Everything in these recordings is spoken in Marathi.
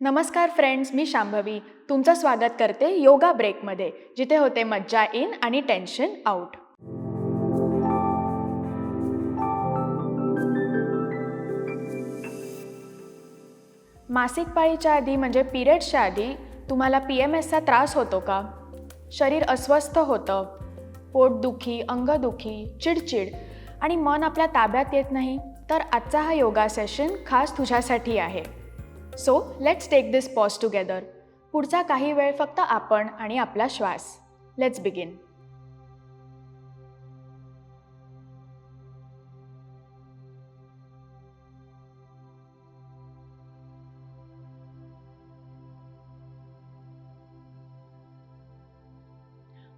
नमस्कार फ्रेंड्स मी शांभवी. तुमचं स्वागत करते योगा ब्रेकमध्ये जिथे होते मज्जा इन आणि टेन्शन आउट. मासिक पाळीच्या आधी म्हणजे पिरियड्सच्या आधी तुम्हाला पी एम एसचा त्रास होतो का? शरीर अस्वस्थ होतं. पोटदुखी अंगदुखी चिडचिड आणि मन आपल्या ताब्यात येत नाही. तर आजचा हा योगा सेशन खास तुझ्यासाठी आहे. So let's take this pause together पुढचा काही वेळ फक्त आपण आणि आपला श्वास. लेट्स बिगिन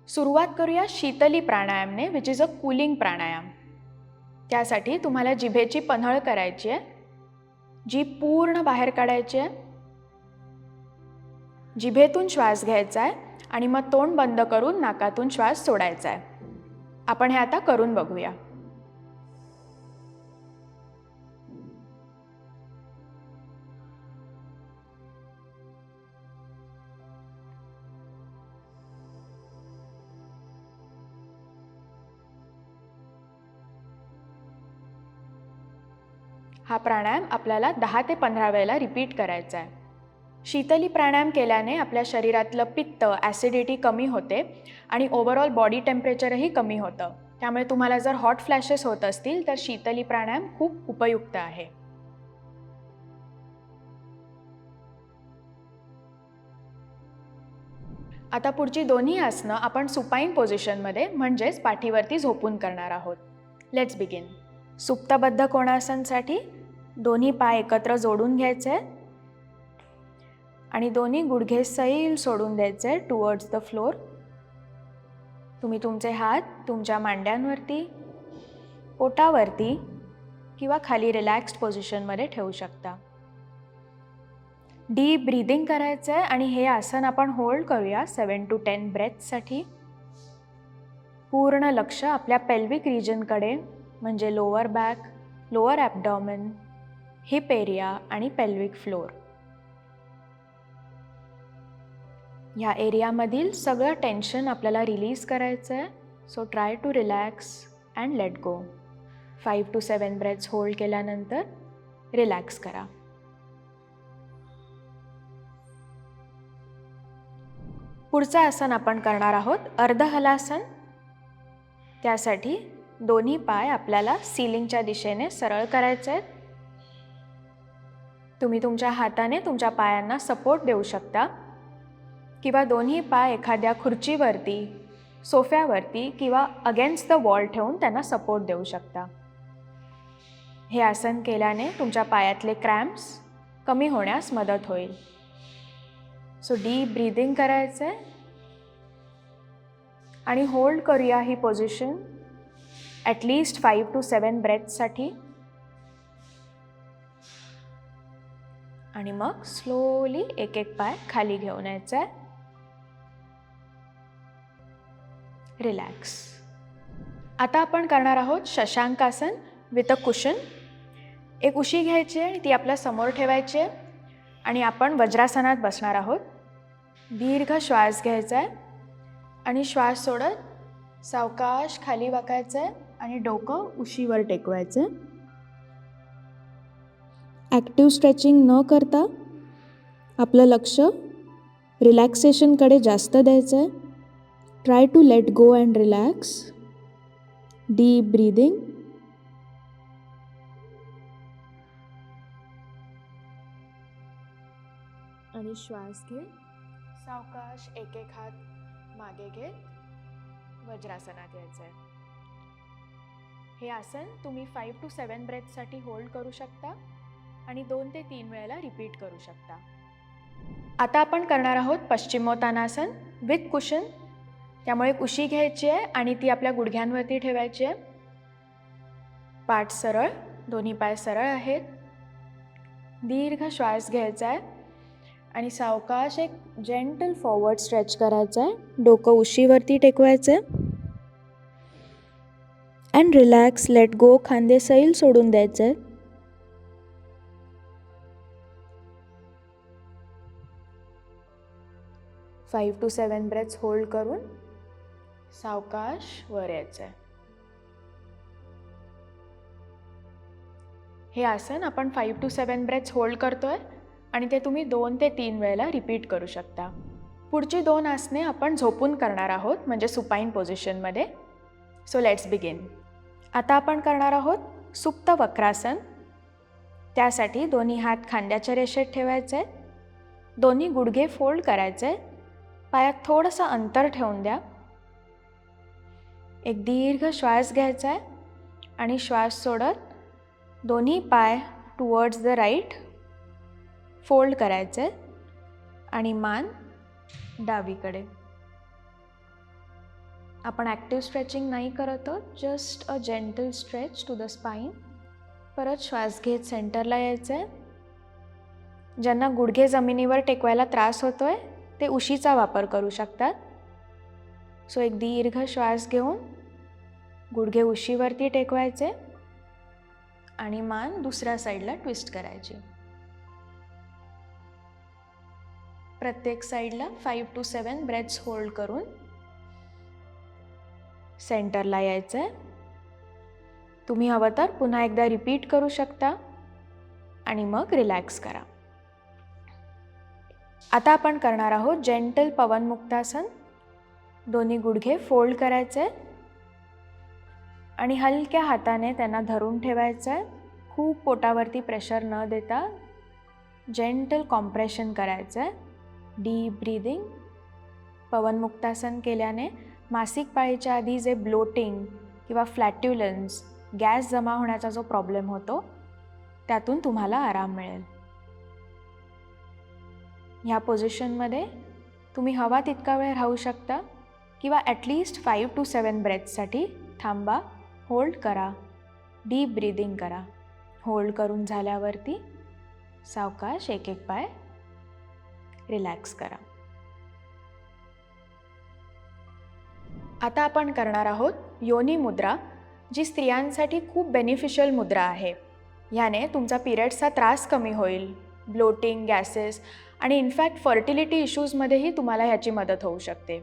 सुरुवात करूया Sheetali प्राणायामने which is a cooling pranayama. त्यासाठी तुम्हाला जिभेची पन्हळ करायची आहे. जी पूर्ण बाहेर काढायची आहे जिभेतून श्वास घ्यायचा आहे आणि मग तोंड बंद करून नाकातून श्वास सोडायचा आहे. आपण हे आता करून बघूया. हा प्राणायाम आपल्याला दहा ते पंधरा वेळेला रिपीट करायचा आहे. शीतली प्राणायाम केल्याने आपल्या शरीरातलं पित्त ॲसिडिटी कमी होते आणि ओव्हरऑल बॉडी टेम्परेचरही कमी होतं. त्यामुळे तुम्हाला जर हॉट फ्लॅशेस होत असतील तर शीतली प्राणायाम खूप उपयुक्त आहे. आता पुढची दोन्ही आसनं आपण सुपाईन पोझिशनमध्ये म्हणजेच पाठीवरती झोपून करणार आहोत. लेट्स बिगिन सुप्तबद्ध कोणासनसाठी दोन्ही पाय एकत्र जोडून घ्यायचे आणि दोन्ही गुडघे सैल सोडून द्यायचे टुवर्ड्स द फ्लोर तुम्ही तुमचे हात तुमच्या मांड्यांवरती पोटावरती किंवा खाली रिलॅक्स्ड पोझिशनमध्ये ठेवू शकता. डीप ब्रीदिंग करायचं आहे आणि हे आसन आपण होल्ड करूया सेवन टू टेन ब्रेथसाठी पूर्ण लक्ष आपल्या पेल्विक रिजनकडे म्हणजे lower back lower abdomen hip area आणि पेल्विक फ्लोर. ह्या एरियामधील सगळं टेन्शन आपल्याला रिलीज करायचं आहे so try to relax and let go five to seven breaths hold केल्यानंतर रिलॅक्स करा. पुढचं आसन आपण करणार आहोत अर्धहलासन. त्यासाठी दोन्ही पाय आपल्याला सिलिंगच्या दिशेने सरळ करायचे आहेत तुम्ही तुमच्या हाताने तुमच्या पायांना सपोर्ट देऊ शकता. किंवा दोन्ही पाय एखाद्या खुर्चीवरती सोफ्यावरती किंवा अगेन्स्ट द वॉल ठेवून त्यांना सपोर्ट देऊ शकता. हे आसन केल्याने तुमच्या पायातले क्रॅम्प्स कमी होण्यास मदत होईल. सो डीप ब्रीदिंग करायचं. आहे आणि होल्ड करूया ही position at least five to seven ब्रेथसाठी आणि मग स्लोली एक एक पाय खाली घेऊन यायचा आहे रिलॅक्स आता आपण करणार आहोत शशांकासन विथ अ कुशन एक उशी घ्यायची आहे आणि ती आपल्यासमोर ठेवायची आहे. आणि आपण वज्रासनात बसणार आहोत. दीर्घ श्वास घ्यायचा आहे आणि श्वास सोडत सावकाश खाली वाकायचं आहे आणि डोकं उशीवर टेकवायचं आहे ॲक्टिव्ह स्ट्रेचिंग न करता आपलं लक्ष रिलॅक्सेशनकडे जास्त द्यायचं आहे try to let go and relax deep breathing आणि श्वास घे सावकाश एक एक हात मागे घेत वज्रासनात यायचं आहे हे आसन तुम्ही फाईव्ह टू सेवन ब्रेथसाठी होल्ड करू शकता. आणि दोन ते तीन वेळेला रिपीट करू शकता. आता आपण करणार आहोत पश्चिमोत्तानासन विथ कुशन त्यामुळे उशी घ्यायची आहे आणि ती आपल्या गुडघ्यांवरती ठेवायची आहे. पाठ सरळ दोन्ही पाय सरळ आहेत. दीर्घ श्वास घ्यायचा आहे. आणि सावकाश एक जेंटल फॉरवर्ड स्ट्रेच करायचं आहे. डोकं उशीवरती टेकवायचं आहे. अँड रिलॅक्स लेट गो खांदे सैल सोडून द्यायचं आहे. Five to seven breaths hold करून सावकाश वर यायचं आहे हे आसन आपण five to seven breaths hold करतोय आणि ते तुम्ही दोन ते तीन वेळेला रिपीट करू शकता. पुढची दोन आसने आपण झोपून करणार आहोत म्हणजे सुपाईन पोझिशनमध्ये सो लेट्स बिगिन आता आपण करणार आहोत सुप्त वक्रासन. त्यासाठी दोन्ही हात खांद्याच्या रेषेत ठेवायचे. आहेत दोन्ही गुडघे फोल्ड करायचे. पायात थोडंसं अंतर ठेवून द्या. एक दीर्घ श्वास घ्यायचा आहे आणि श्वास सोडत दोन्ही पाय टुवर्ड्स द राईट फोल्ड करायचे आणि मान डावीकडे. आपण ॲक्टिव्ह स्ट्रेचिंग नाही करत आहोत just a gentle stretch to the spine परत श्वास घेत सेंटरला यायचं आहे ज्यांना गुडघे जमिनीवर टेकवायला त्रास होतो आहे ते उशीचा वापर करू शकतात. सो एक दीर्घ श्वास घेऊन गुडघे उशीवरती टेकवायचे आणि मान दुसऱ्या साईडला ट्विस्ट करायची. प्रत्येक साईडला five to seven breaths hold करून सेंटरला यायचं आहे तुम्ही हवं तर पुन्हा एकदा रिपीट करू शकता आणि मग रिलॅक्स करा. आता आपण करणार आहोत जेंटल पवनमुक्तासन दोन्ही गुडघे फोल्ड करायचे. आणि हलक्या हाताने त्यांना धरून ठेवायचं. आहे खूप पोटावरती प्रेशर न देता जेंटल कॉम्प्रेशन करायचं. आहे डीप ब्रीदिंग पवनमुक्तासन केल्याने मासिक पाळीच्या आधी जे ब्लोटिंग किंवा फ्लॅट्युलन्स गॅस जमा होण्याचा जो प्रॉब्लेम होतो त्यातून तुम्हाला आराम मिळेल. ह्या पोझिशनमध्ये तुम्ही हवा तितका वेळ राहू शकता किंवा at least five to seven ब्रेथसाठी थांबा होल्ड करा डीप ब्रीदिंग करा. होल्ड करून झाल्यावरती सावकाश एक एक पाय रिलॅक्स करा. आता आपण करणार आहोत योनी मुद्रा जी स्त्रियांसाठी खूप बेनिफिशियल मुद्रा आहे. ह्याने तुमचा पिरियड्सचा त्रास कमी होईल. ब्लोटिंग गॅसेस आणि इनफॅक्ट फर्टिलिटी इश्यूजमध्येही तुम्हाला ह्याची मदत होऊ शकते.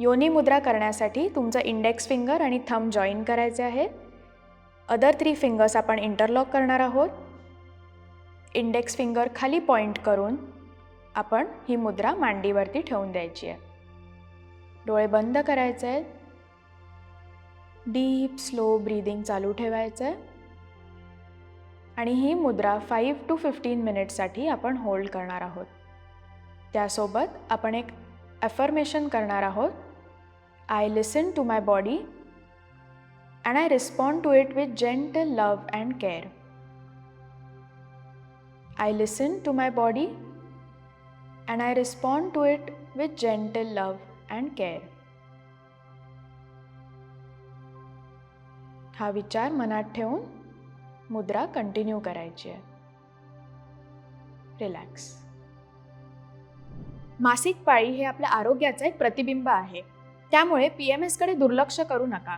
योनी मुद्रा करण्यासाठी तुमचं इंडेक्स फिंगर आणि थंब जॉईन करायचे आहे. अदर थ्री फिंगर्स आपण इंटरलॉक करणार आहोत. इंडेक्स फिंगर खाली पॉईंट करून आपण ही मुद्रा मांडीवरती ठेवून द्यायची आहे. डोळे बंद करायचे आहेत. डीप स्लो ब्रीदिंग चालू ठेवायचं आहे. आणि ही मुद्रा फाईव्ह टू फिफ्टीन मिनिट्ससाठी आपण होल्ड करणार आहोत. त्यासोबत आपण एक ॲफर्मेशन करणार आहोत. I listen to my body and I respond to it with gentle love and care I listen to my body and I respond to it with gentle love and care हा विचार मनात ठेवून मुद्रा कंटिन्यू करायची आहे. रिलॅक्स मासिक पाळी हे आपल्या आरोग्याचं एक प्रतिबिंब आहे. त्यामुळे पी एम एसकडे दुर्लक्ष करू नका.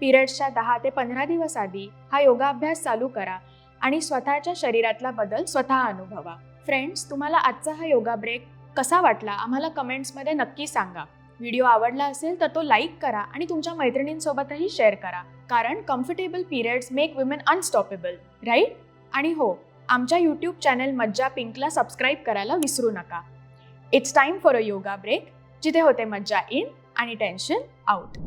पिरियड्सच्या दहा ते पंधरा दिवस आधी हा योगाभ्यास चालू करा आणि स्वतःच्या शरीरातला बदल स्वतः अनुभवा. फ्रेंड्स तुम्हाला आजचा हा योगा ब्रेक कसा वाटला? आम्हाला कमेंट्समध्ये नक्की सांगा. व्हिडिओ आवडला असेल तर तो लाईक करा आणि तुमच्या मैत्रिणींसोबतही शेअर करा. कारण comfortable periods make women unstoppable right आणि हो आमच्या यूट्यूब चॅनल मज्जा पिंकला सबस्क्राईब करायला विसरू नका. It's time for a yoga break जिथे होते मज्जा इन आणि टेन्शन आउट